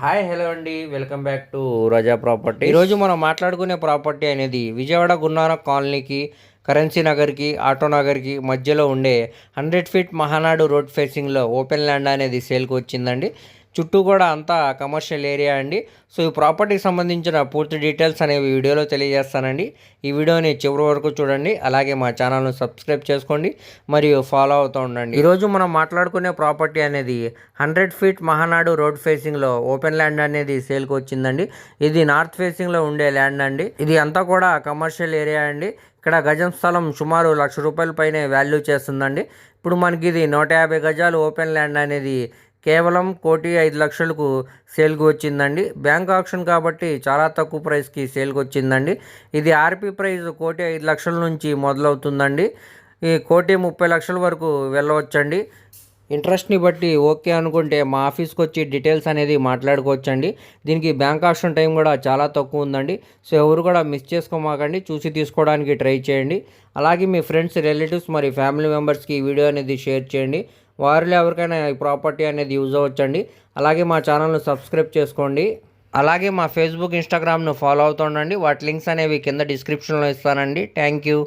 Hi hello అండి. Welcome back to Raza property ఈరోజు మనం మాట్లాడుకునే ప్రాపర్టీ అనేది విజయవాడ గున్నార కాలనీకి కరెన్సీ నగర్కి ఆటో నగర్కి మధ్యలో ఉండే హండ్రెడ్ ఫీట్ మహానాడు రోడ్ ఫేసింగ్లో ఓపెన్ ల్యాండ్ అనేది సేల్కి వచ్చిందండి. చుట్టూ కూడా అంతా కమర్షియల్ ఏరియా అండి. సో ఈ ప్రాపర్టీకి సంబంధించిన పూర్తి డీటెయిల్స్ అనేవి వీడియోలో తెలియజేస్తానండి. ఈ వీడియోని చివరి వరకు చూడండి. అలాగే మా ఛానల్ను సబ్స్క్రైబ్ చేసుకోండి. మరియు ఫాలో అవుతూ ఉండండి. ఈరోజు మనం మాట్లాడుకునే ప్రాపర్టీ అనేది హండ్రెడ్ ఫీట్ మహానాడు రోడ్ ఫేసింగ్లో ఓపెన్ ల్యాండ్ అనేది సేల్కి వచ్చిందండి. ఇది నార్త్ ఫేసింగ్లో ఉండే ల్యాండ్ అండి. ఇది అంతా కూడా కమర్షియల్ ఏరియా అండి. ఇక్కడ గజం స్థలం సుమారు లక్ష రూపాయల పైనే వాల్యూ చేస్తుందండి. ఇప్పుడు మనకి ఇది నూట యాభై గజాలు ఓపెన్ ల్యాండ్ అనేది కేవలం కోటి ఐదు లక్షలకు సేల్కి వచ్చిందండి. బ్యాంక్ ఆప్షన్ కాబట్టి చాలా తక్కువ ప్రైస్కి సేల్కి వచ్చిందండి. ఇది ఆర్పి ప్రైస్ కోటి ఐదు లక్షల నుంచి మొదలవుతుందండి. ఈ కోటి ముప్పై లక్షల వరకు వెళ్ళవచ్చండి. ఇంట్రెస్ట్ని బట్టి ఓకే అనుకుంటే మా ఆఫీస్కి వచ్చి డీటెయిల్స్ అనేది మాట్లాడుకోవచ్చండి. దీనికి బ్యాంక్ ఆప్షన్ టైం కూడా చాలా తక్కువ ఉందండి. సో ఎవరు కూడా మిస్ చేసుకోమాకండి. చూసి తీసుకోవడానికి ట్రై చేయండి. అలాగే మీ ఫ్రెండ్స్ రిలేటివ్స్ మరి ఫ్యామిలీ మెంబర్స్కి ఈ వీడియో అనేది షేర్ చేయండి. వారిలో ఎవరికైనా ఈ ప్రాపర్టీ అనేది యూజ్ అవ్వచ్చండి. అలాగే మా ఛానల్ను సబ్స్క్రైబ్ చేసుకోండి. అలాగే మా ఫేస్బుక్ ఇన్స్టాగ్రామ్ను ఫాలో అవుతుండండి వాటి లింక్స్ అనేవి కింద డిస్క్రిప్షన్లో ఇస్తానండి. Thank you.